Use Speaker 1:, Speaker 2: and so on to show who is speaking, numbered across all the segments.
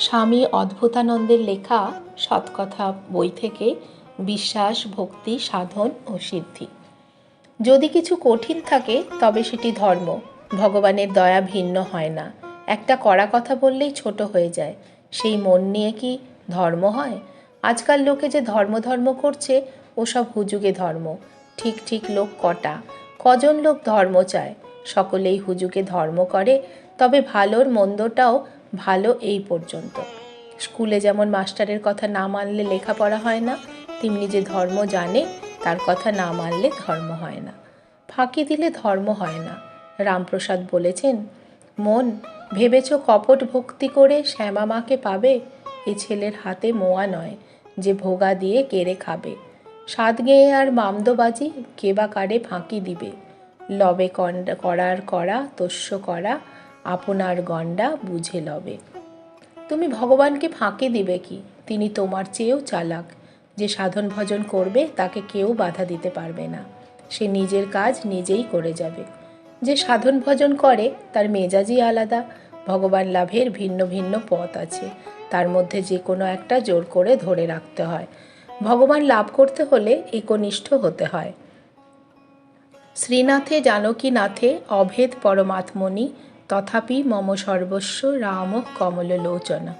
Speaker 1: স্বামী অদ্ভুতানন্দের লেখা সৎকথা বই থেকে বিশ্বাস, ভক্তি, সাধন ও সিদ্ধি। যদি কিছু কঠিন থাকে, তবে সেটি ধর্ম। ভগবানের দয়া ভিন্ন হয় না। একটা কড়া কথা বললেই ছোট হয়ে যায়। সেই মন নিয়ে কি ধর্ম হয়? আজকাল লোকে যে ধর্ম ধর্ম করছে, ওসব হুজুগে ধর্ম। ঠিক ঠিক লোক কটা? কজন লোক ধর্ম চায়? সকলেই হুজুকে ধর্ম করে, তবে ভালোর মন্দটাও ভালো এই পর্যন্ত। স্কুলে যেমন মাস্টারের কথা না মানলে লেখাপড়া হয় না, তেমনি যে ধর্ম জানে, তার কথা না মানলে ধর্ম হয় না। ফাঁকি দিলে ধর্ম হয় না। রামপ্রসাদ বলেছেন, মন, ভেবেছ কপট ভক্তি করে শ্যামা মাকে পাবে? এ ছেলের হাতে মোয়া নয়, যে ভোগা দিয়ে কেড়ে খাবে। সাত গেয়ে আর মামদোবাজি, কে বা কারে ফাঁকি দিবে? লবে করার করা তস্য করা আপনার গণ্ডা বুঝে লবে। তুমি ভগবানকে ফাঁকি দিবে কি? তিনি তোমার চেয়েও চালাক। যে সাধন ভজন করবে, তাকে কেউ বাধা দিতে পারবে না। সে নিজের কাজ নিজেই করে যাবে। যে সাধন ভজন করে, তার মেজাজই আলাদা। ভগবান লাভের ভিন্ন ভিন্ন পথ আছে। তার মধ্যে যে কোনো একটা জোর করে ধরে রাখতে হয়। ভগবান লাভ করতে হলে একনিষ্ঠ হতে হয়। শ্রীনাথে, জানকীনাথে অভেদ পরমাত্মনি তথাপি মম সর্বস্ব রাম কমল কমললোচনা।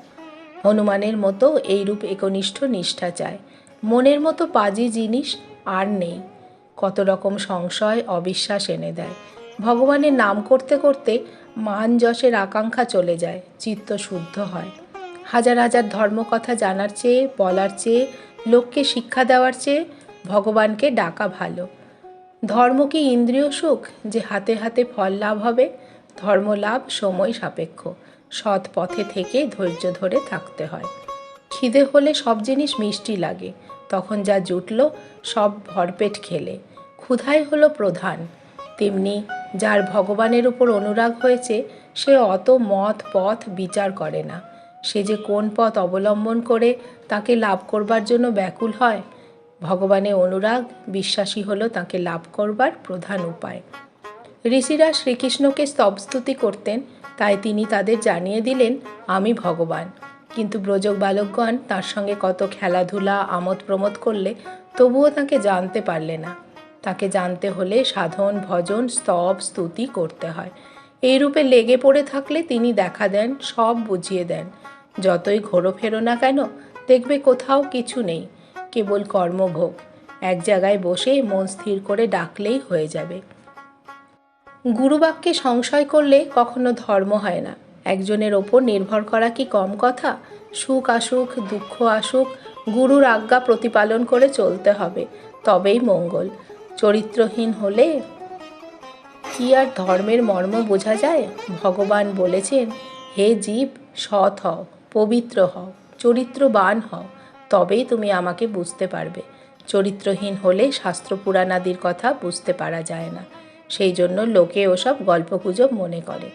Speaker 1: হনুমানের মতো এইরূপ একনিষ্ঠ নিষ্ঠা চায়। মনের মতো পাজি জিনিস আর নেই। কত রকম সংশয়, অবিশ্বাস এনে দেয়। ভগবানের নাম করতে করতে মান যশের আকাঙ্ক্ষা চলে যায়, চিত্ত শুদ্ধ হয়। হাজার হাজার ধর্মকথা জানার চেয়ে, বলার চেয়ে, লোককে শিক্ষা দেওয়ার চেয়ে ভগবানকে ডাকা ভালো। ধর্ম কি ইন্দ্রিয় সুখ, যে হাতে হাতে ফল লাভ হবে? ধর্ম লাভ সময় সাপেক্ষ। সৎ পথে থেকে ধৈর্য ধরে থাকতে হয়। খিদে হলে সব জিনিস মিষ্টি লাগে। তখন যা জুটল, সব ভরপেট খেলে। ক্ষুধাই হলো প্রধান। তেমনি যার ভগবানের উপর অনুরাগ হয়েছে, সে অত মত, পথ বিচার করে না। সে যে কোন পথ অবলম্বন করে, তাকে লাভ করবার জন্য ব্যাকুল হয়? ভগবানের অনুরাগ, বিশ্বাসী হলো তাকে লাভ করবার প্রধান উপায়। ঋষিরা শ্রীকৃষ্ণকে স্তবস্তুতি করতেন, তাই তিনি তাদের জানিয়ে দিলেন, আমি ভগবান। কিন্তু ব্রজক বালকগণ তার সঙ্গে কত খেলাধুলা আমোদ প্রমোদ করলে তবুও তাকে জানতে পারলে না। তাকে জানতে হলে সাধন, ভজন, স্তব স্তুতি করতে হয়। এই রূপে লেগে পড়ে থাকলে তিনি দেখা দেন, সব বুঝিয়ে দেন। যতই ঘোরো ফেরো না কেন, দেখবে কোথাও কিছু নেই, কেবল কর্মভোগ। এক জায়গায় বসে মন স্থির করে ডাকলেই হয়ে যাবে। গুরুবাক্যে সংশয় করলে কখনো ধর্ম হয় না। একজনের ওপর নির্ভর করা কি কম কথা? সুখ আসুক, দুঃখ আসুক, গুরুর আজ্ঞা প্রতিপালন করে চলতে হবে, তবেই মঙ্গল। চরিত্রহীন হলে কি আর ধর্মের মর্ম বোঝা যায়? ভগবান বলেছেন, হে জীব, সৎ হও, পবিত্র হও, চরিত্রবান হও, তবেই তুমি আমাকে বুঝতে পারবে। চরিত্রহীন হলে শাস্ত্র পুরাণাদির কথা বুঝতে পারা যায় না। সেই জন্য লোকে ওসব গল্পগুজব মনে করে।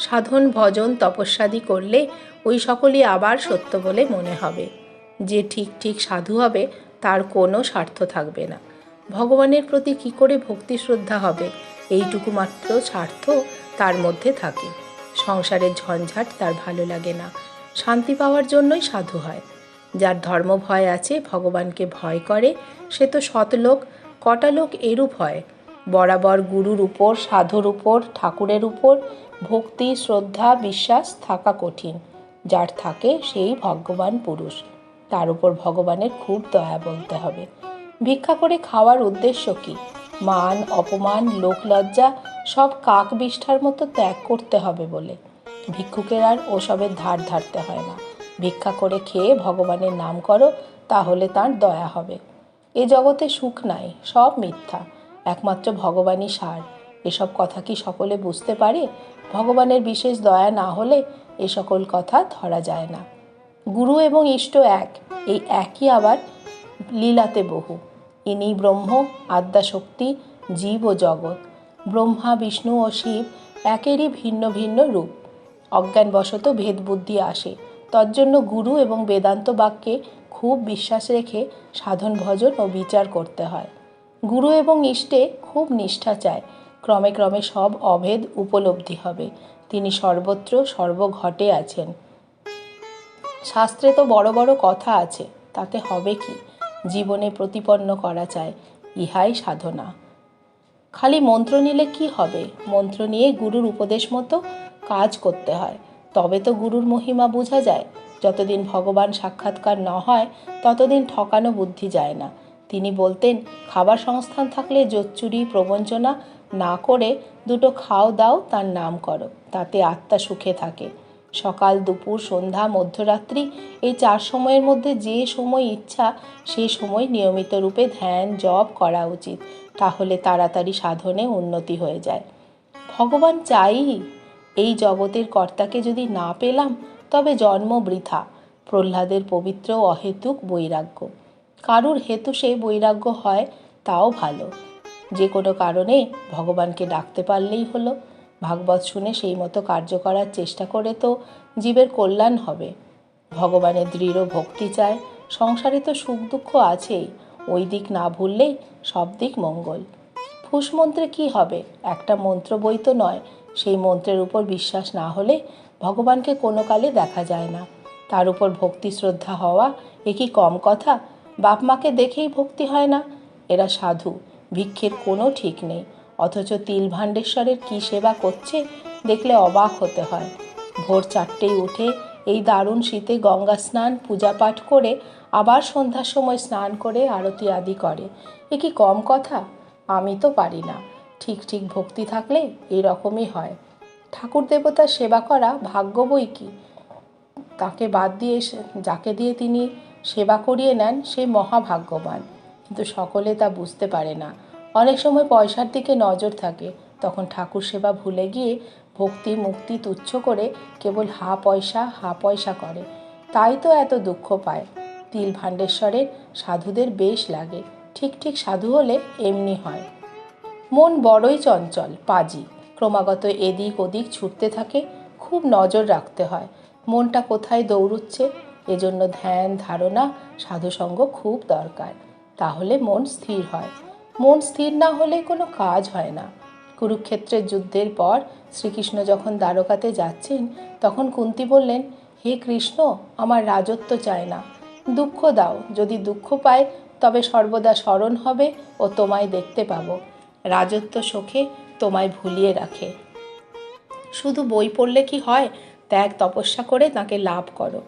Speaker 1: সাধন, ভজন, তপস্যাদি করলে ওই সকলই আবার সত্য বলে মনে হবে। যে ঠিক ঠিক সাধু হবে, তার কোনো স্বার্থ থাকবে না। ভগবানের প্রতি কি করে ভক্তি শ্রদ্ধা হবে, এইটুকু মাত্র স্বার্থ তার মধ্যে থাকে। সংসারের ঝঞ্ঝাট তার ভালো লাগে না। শান্তি পাওয়ার জন্যই সাধু হয়। যার ধর্ম ভয় আছে, ভগবানকে ভয় করে, সে তো শতলোক কটা লোক এরূপ হয়। বরাবর গুরুর উপর, সাধুর উপর, ঠাকুরের উপর ভক্তি, শ্রদ্ধা, বিশ্বাস থাকা কঠিন। যার থাকে সেই ভগবান পুরুষ। তার উপর ভগবানের খুব দয়া বলতে হবে। ভিক্ষা করে খাওয়ার উদ্দেশ্য কি? মান, অপমান, লোকলজ্জা সব কাক বিষ্ঠার মতো ত্যাগ করতে হবে বলে। ভিক্ষুকের আর ওসবের ধার ধারতে হয় না। ভিক্ষা করে খেয়ে ভগবানের নাম করো, তাহলে তার দয়া হবে। এ জগতে সুখ নাই, সব মিথ্যা। একমাত্র ভগবানই সার। এসব কথা কি সকলে বুঝতে পারে? ভগবানের বিশেষ দয়া না হলে এ সকল কথা ধরা যায় না। গুরু এবং ইষ্ট এক, এই একই আবার লীলাতে বহু। ইনি ব্রহ্ম, আদ্যাশক্তি, জীব ও জগৎ। ব্রহ্মা, বিষ্ণু ও শিব একেরই ভিন্ন ভিন্ন রূপ। অজ্ঞানবশত ভেদবুদ্ধি আসে। তজ্জন্য গুরু এবং বেদান্ত বাক্যে খুব বিশ্বাস রেখে সাধন ভজন ও বিচার করতে হয়। গুরু এবং ইষ্টে খুব নিষ্ঠা চায়। ক্রমে ক্রমে সব অভেদ উপলব্ধি হবে। তিনি সর্বত্র সর্বঘটে আছেন। শাস্ত্রে তো বড় বড় কথা আছে, তাতে হবে কি? জীবনে প্রতিপন্ন করা চায়, ইহাই সাধনা। খালি মন্ত্র নিলে কি হবে? মন্ত্র নিয়ে গুরুর উপদেশ মতো কাজ করতে হয়। তবে তো গুরুর মহিমা বোঝা যায়। যতদিন ভগবান সাক্ষাৎকার না হয়, ততদিন ঠকানো বুদ্ধি যায় না। তিনি বলতেন, খাবার সংস্থান থাকলে জোচ্চুরি, প্রবঞ্চনা না করে দুটো খাও দাও, তার নাম করো, তাতে আত্মা সুখে থাকে। সকাল, দুপুর, সন্ধ্যা, মধ্যরাত্রি, এই চার সময়ের মধ্যে যে সময় ইচ্ছা সেই সময় নিয়মিত রূপে ধ্যান, জপ করা উচিত, তাহলে তাড়াতাড়ি সাধনে উন্নতি হয়ে যায়। ভগবান চাই এই জগতের কর্তাকে যদি না পেলাম, তবে জন্ম বৃথা, প্রহ্লাদের পবিত্র অহেতুক বৈরাগ্য। কারুর হেতু সে বৈরাগ্য হয়, তাও ভালো। যে কোনো কারণে ভগবানকে ডাকতে পারলেই হলো। ভাগবত শুনে সেই মতো কার্য করার চেষ্টা করে তো জীবের কল্যাণ হবে। ভগবানের দৃঢ় ভক্তি চায়, সংসারে তো সুখ দুঃখ আছেই, ওই দিক না ভুললেই সব দিক মঙ্গল। ফুস মন্ত্রে কি হবে? একটা মন্ত্র বই তো নয়, সেই মন্ত্রের উপর বিশ্বাস না হলে ভগবানকে কোনো কালে দেখা যায় না। তার উপর ভক্তি শ্রদ্ধা হওয়া এ কি কম কথা? বাপ মাকে দেখেই ভক্তি হয় না। এরা সাধু, ভিক্ষের কোনো ঠিক নেই। অথচ তিল ভাণ্ডেশ্বরের কী সেবা করছে দেখলে অবাক হতে হয়। ভোর চারটেই উঠে এই দারুণ শীতে গঙ্গা স্নান পূজা পাঠ করে আবার সন্ধ্যার সময় স্নান করে আরতি আদি করে। এ কি কম কথা? আমি তো পারি না। ঠিক ঠিক ভক্তি থাকলে এই রকমই হয়। ঠাকুর দেবতার সেবা করা ভাগ্য বই কি? তাকে বাদ দিয়ে যাকে দিয়ে তিনি সেবা করিয়ে নেন সেই মহাভাগ্যবান। কিন্তু সকলে তা বুঝতে পারে না। অনেক সময় পয়সার দিকে নজর থাকে। তখন ঠাকুর সেবা ভুলে গিয়ে ভক্তি মুক্তি তুচ্ছ করে কেবল হা পয়সা হা পয়সা করে। তাই তো এত দুঃখ পায়। তিল ভাণ্ডেশ্বরের সাধুদের বেশ লাগে। ঠিক ঠিক সাধু হলে এমনি হয়। মন বড়ই চঞ্চল, পাজি। ক্রমাগত এদিক ওদিক ছুটতে থাকে। খুব নজর রাখতে হয়। মনটা কোথায় দৌড়ুচ্ছে এজন্য ধ্যান, ধারণা, সাধুসঙ্গ খুব দরকার। তাহলে মন স্থির হয়। মন স্থির না হলে কোনো কাজ হয় না। কুরুক্ষেত্রের যুদ্ধের পর শ্রীকৃষ্ণ যখন দ্বারকাতে যাচ্ছেন, তখন কুন্তি বললেন, হে কৃষ্ণ, আমার রাজত্ব চায় না। দুঃখ দাও। যদি দুঃখ পায়, তবে সর্বদা স্মরণ হবে ও তোমায় দেখতে পাবো। রাজত্ব শোকে তোমায় ভুলিয়ে রাখে। শুধু বই পড়লে কি হয়? ত্যাগ, তপস্যা করে তাকে লাভ করো।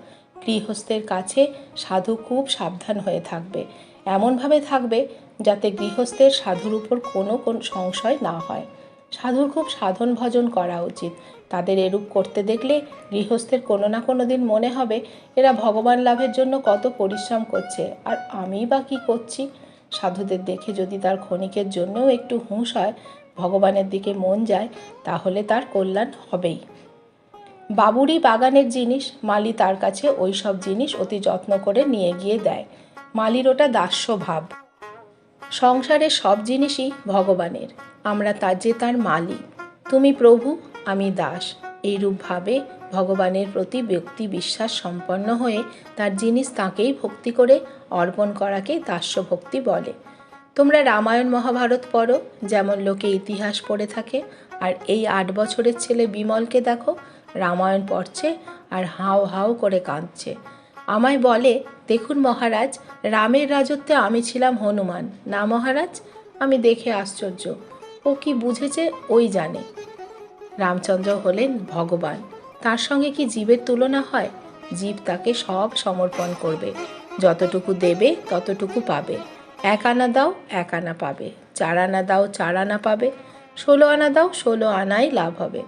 Speaker 1: গৃহস্থের কাছে সাধু খুব সাবধান হয়ে থাকবে। এমনভাবে থাকবে যাতে গৃহস্থের সাধুর উপর কোনো কোন সংশয় না হয়। সাধুর খুব সাধন ভজন করা উচিত। তাদের এরূপ করতে দেখলে গৃহস্থের কোনো না কোনো দিন মনে হবে, এরা ভগবান লাভের জন্য কত পরিশ্রম করছে। আর আমি বা কী করছি? সাধুদের দেখে যদি তার ক্ষণিকের জন্যও একটু হুঁশ হয়, ভগবানের দিকে মন যায়, তাহলে তার কল্যাণ হবেই। বাবুরই বাগানের জিনিস, মালি তার কাছে ওই সব জিনিস অতি যত্ন করে নিয়ে গিয়ে দেয়। মালির ওটা দাস্য ভাব। সংসারের সব জিনিসই ভগবানের। আমরা তার যে তার মালি। তুমি প্রভু, আমি দাস। এইরূপভাবে ভগবানের প্রতি ব্যক্তি বিশ্বাস সম্পন্ন হয়ে তার জিনিস তাকেই ভক্তি করে অর্পণ করাকে দাস্য ভক্তি বলে। তোমরা রামায়ণ মহাভারত পড়ো, যেমন লোকে ইতিহাস পড়ে থাকে, আর এই আট বছরের ছেলে বিমলকে দেখো রামায়ণ পড়ছে আর হাও হাও করে কাঁদছে। আমায় বলে, দেখুন মহারাজ, রামের রাজত্বে আমি ছিলাম হনুমান। না মহারাজ, আমি দেখে আশ্চর্য। ও কি বুঝেছে, ওই জানে। রামচন্দ্র হলেন ভগবান। তার সঙ্গে কি জীবের তুলনা হয়? জীব তাকে সব সমর্পণ করবে। যতটুকু দেবে, ততটুকু পাবে। এক আনা দাও, এক আনা পাবে। চার আনা দাও, চার আনা পাবে। ষোলো আনা দাও, ষোলো আনাই লাভ হবে।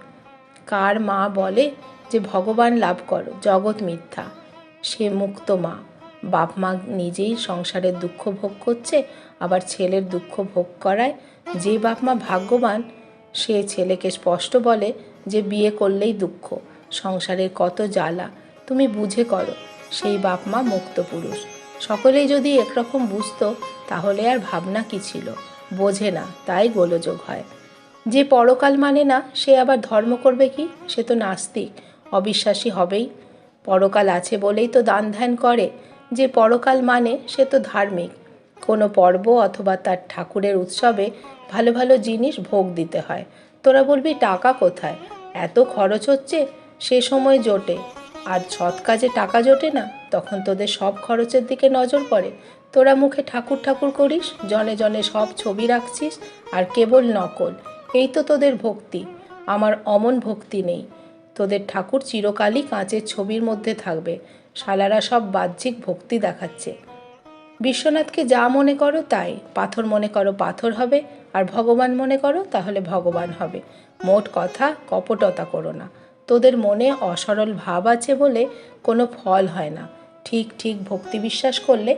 Speaker 1: কার মা বলে যে, ভগবান লাভ করো, জগৎ মিথ্যা। সে মুক্ত মা। বাপ মা নিজেই সংসারের দুঃখ ভোগ করছে, আবার ছেলের দুঃখ ভোগ করায়। যে বাপ মা ভাগ্যবান, সে ছেলেকে স্পষ্ট বলে যে, বিয়ে করলেই দুঃখ। সংসারের কত জ্বালা। তুমি বুঝে করো, সেই বাপ মা মুক্ত পুরুষ। সকলেই যদি একরকম বুঝতো, তাহলে আর ভাবনা কি ছিল? বোঝে না, তাই গোলযোগ হয়। যে পরকাল মানে না, সে আবার ধর্ম করবে কি? সে তো নাস্তিক, অবিশ্বাসী হবেই। পরকাল আছে বলেই তো দান ধ্যান করে। যে পরকাল মানে সে তো ধার্মিক। কোনো পর্ব অথবা তার ঠাকুরের উৎসবে ভালো ভালো জিনিস ভোগ দিতে হয়। তোরা বলবি, টাকা কোথায়? এত খরচ হচ্ছে, সে সময় জোটে। আর সৎ কাজে টাকা জোটে না, তখন তোদের সব খরচের দিকে নজর পড়ে। তোরা মুখে ঠাকুর ঠাকুর করিস, জনে জনে সব ছবি রাখছিস, আর কেবল নকল। এই তো তোদের ভক্তি। আমার অমন ভক্তি নেই। তোদের ঠাকুর চিরকালই কাঁচের ছবির মধ্যে থাকবে। শালারা সব বাহ্যিক ভক্তি দেখাচ্ছে। বিশ্বনাথকে যা মনে করো তাই। পাথর মনে করো পাথর হবে। আর ভগবান মনে করো তাহলে ভগবান হবে। মোট কথা, কপটতা করো না। তোদের মনে অসরল ভাব আছে বলে কোনো ফল হয় না। ঠিক ঠিক ভক্তি বিশ্বাস করলে